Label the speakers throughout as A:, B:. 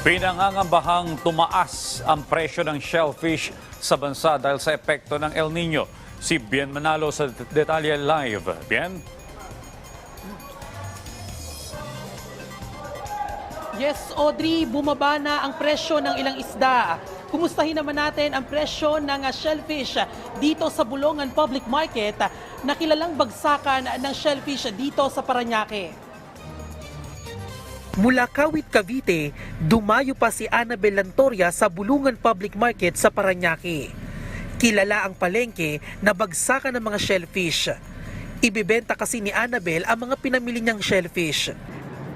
A: Pinangangambahang tumaas ang presyo ng shellfish sa bansa dahil sa epekto ng El Nino. Si Bien Manalo sa Detalye Live. Bien?
B: Yes, Audrey, bumaba na ang presyo ng ilang isda. Kumustahin naman natin ang presyo ng ah, shellfish dito sa Bulongan Public Market na kilalang bagsakan ng shellfish dito sa Paranaque. Mula Kawit, Cavite, dumayo pa si Annabel Lantoria sa Bulungan Public Market sa Paranaque. Kilala ang palengke na bagsakan ng mga shellfish. Ibibenta kasi ni Annabel ang mga pinamili niyang shellfish.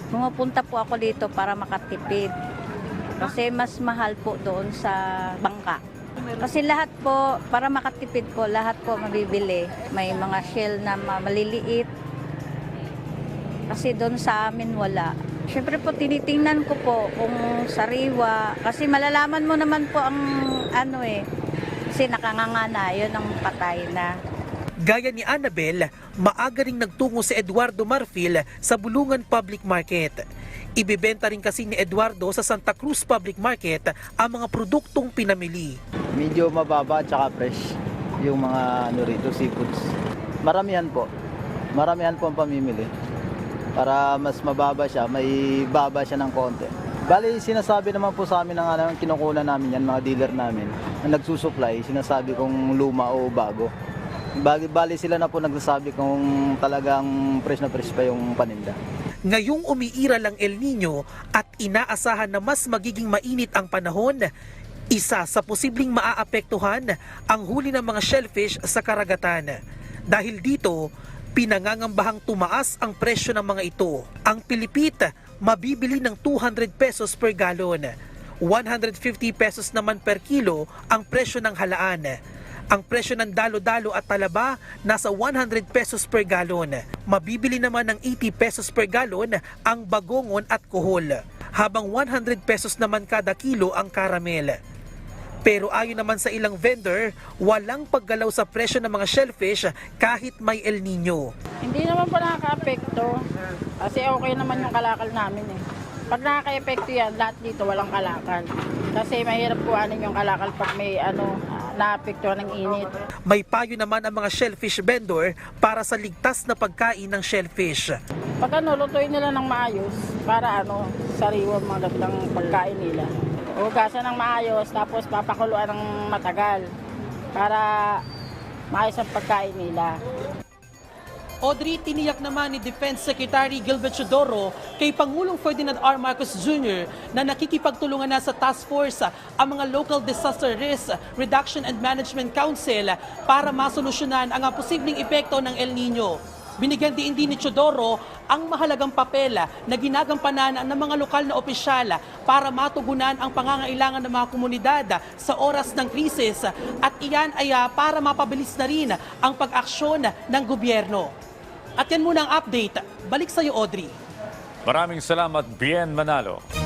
C: Pumupunta po ako dito para makatipid. Kasi mas mahal po doon sa bangka. Kasi lahat po, para makatipid po, lahat po mabibili. May mga shell na ma- maliliit. Kasi doon sa amin wala. Siyempre po, tinitingnan ko po kung sariwa. Kasi malalaman mo naman po ang ano eh. Kasi nakanganga na, yun ang patay na.
B: Gaya ni Annabel, maaga ring nagtungo si Eduardo Marfil sa Bulungan Public Market. Ibibenta rin kasi ni Eduardo sa Santa Cruz Public Market ang mga produktong pinamili.
D: medyo mababa at saka fresh yung mga ano rito, seafoods. Maramihan po. Maramihan po ang pamimili. Para mas mababa siya, may baba siya ng konti. Bali, sinasabi naman po sa amin ng ano, kinukunan namin yan, mga dealer namin, na nagsusupply, sinasabi kung luma o bago. Bali, bali sila na po nagsasabi kung talagang fresh na fresh pa yung paninda.
B: Ngayong umiira lang El Nino at inaasahan na mas magiging mainit ang panahon, isa sa posibleng maaapektuhan ang huli ng mga shellfish sa karagatan. Dahil dito, pinangangambahang tumaas ang presyo ng mga ito. Ang pilipit, mabibili ng 200 pesos per galon. 150 pesos naman per kilo ang presyo ng halaan. Ang presyo ng dalo-dalo at talaba nasa 100 pesos per galon. Mabibili naman ng 80 pesos per galon ang bagongon at kuhol. Habang 100 pesos naman kada kilo ang karamel. Pero ayon naman sa ilang vendor, walang paggalaw sa presyo ng mga shellfish kahit may El Nino.
E: Hindi naman po nakaka-apekto. Kasi okay naman yung kalakal namin eh. Pag nakaka-apekto yan, lahat dito walang kalakal. Kasi mahirap po ano yung kalakal pag may ano, naapektuhan ng init.
B: May payo naman ang mga shellfish vendor para sa ligtas na pagkain ng shellfish.
E: Pag ano, lutuin nila ng maayos para ano, sariwa mga pagkain nila. Hugasan ng maayos, tapos papakuluan ng matagal para maayos ang pagkain nila.
B: Audrey, tiniyak naman ni Defense Secretary Gilbert Chodoro kay Pangulong Ferdinand R. Marcos Jr. na nakikipagtulungan na sa task force ang mga Local Disaster Risk Reduction and Management Council para masolusyonan ang posibleng epekto ng El Nino. Binigyan din din ni Chodoro ang mahalagang papel na ginagampanan ng mga lokal na opisyal para matugunan ang pangangailangan ng mga komunidad sa oras ng krisis at iyan ay ah, para mapabilis na rin ang pag-aksyon ng gobyerno. At yan muna ang update. Balik sa iyo, Audrey.
A: Maraming salamat, Bien Manalo.